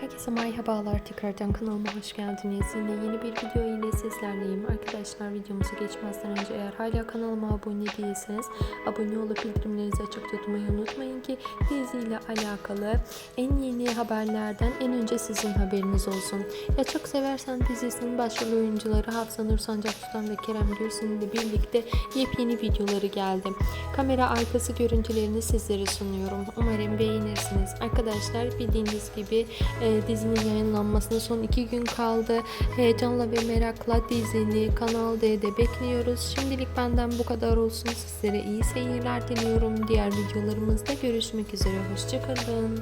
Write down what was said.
Herkese merhabalar tekrardan kanalıma hoş geldiniz. Yine yeni bir video ile sizlerleyim. Arkadaşlar videomuza geçmezden önce eğer hala kanalıma abone değilseniz abone olup bildirimlerinizi açık tutmayı unutmayın ki diziyle alakalı en yeni haberlerden en önce sizin haberiniz olsun. Ya Çok Seversen dizisinin başrol oyuncuları Hafsa Nur Sancak ve Kerem Gürsin ile birlikte yepyeni videoları geldi. Kamera arkası görüntülerini sizlere sunuyorum. Umarım beğenirsiniz. Arkadaşlar bildiğiniz gibi e, dizinin yayınlanmasına son iki gün kaldı. Heyecanla ve merakla dizini Kanal D'de bekliyoruz. Şimdilik benden bu kadar olsun. Sizlere iyi seyirler diliyorum. Diğer videolarımızda görüşmek üzere. Hoşçakalın.